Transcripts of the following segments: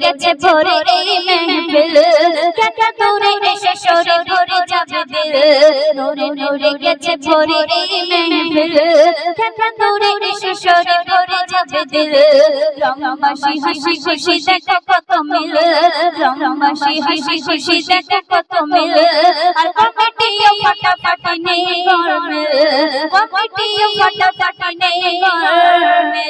গেছে ভরে এই মেহফিল কেন দূরে এসে সরে ভরে যাবে দিল। নূরে নূরে গেছে ভরে এই মেহফিল কেন দূরে এসে সরে ভরে যাবে দিল। রংমাসি হাসি খুশি দেখো কত মিল রংমাসি হাসি খুশি দেখো কত মিল। আর কমিটিও ফাটাফাটি নেই গরমে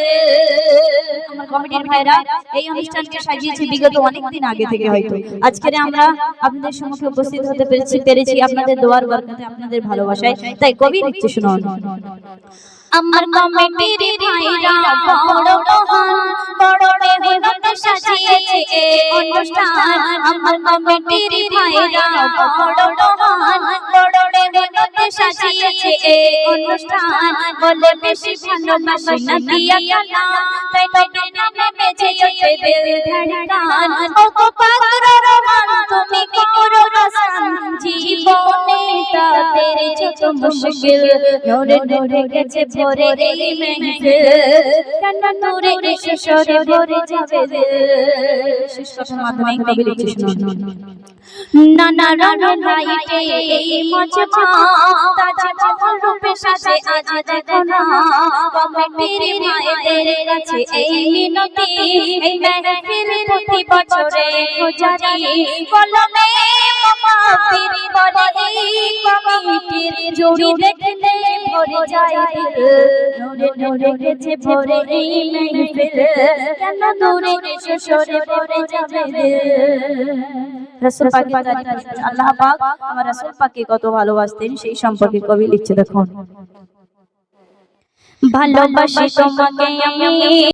আমার কমিটির অনুষ্ঠান। আমার কমিটির ভাইরা বড় মহান বড় মেহনত সাজিয়েছে এই অনুষ্ঠান। বলে বেশি ভালোবাসি না, দিয়া কালা তাই নবীর নামে বেজে ওঠে দিল ধড়কান ও পাত্র যত মুশকিল। নূরে নূরে গেছে ভরে এই মেহফিল কেন নূরে এসে সরে ভরে যাবে শেষ কথার মাধ্যমে কবি লিখছে শুনুন নানা রঙের লাইটে এই মজমা তাজা মহল রূপে সাজে আজ দেখো না কমিটির মায়েদের কাছে এই মিনতি। এই মেহফিল প্রতি বছরে জারি কলমে দেখলে ভরে যায় গেছে ভরে এই মেহফিল কেন দূরে সরে ভরে যাবে কত ভালোবাসতেন, সেই সম্পর্কে কবি লিখছে দেখুন। ভালোবাসি তোমাকে আমি।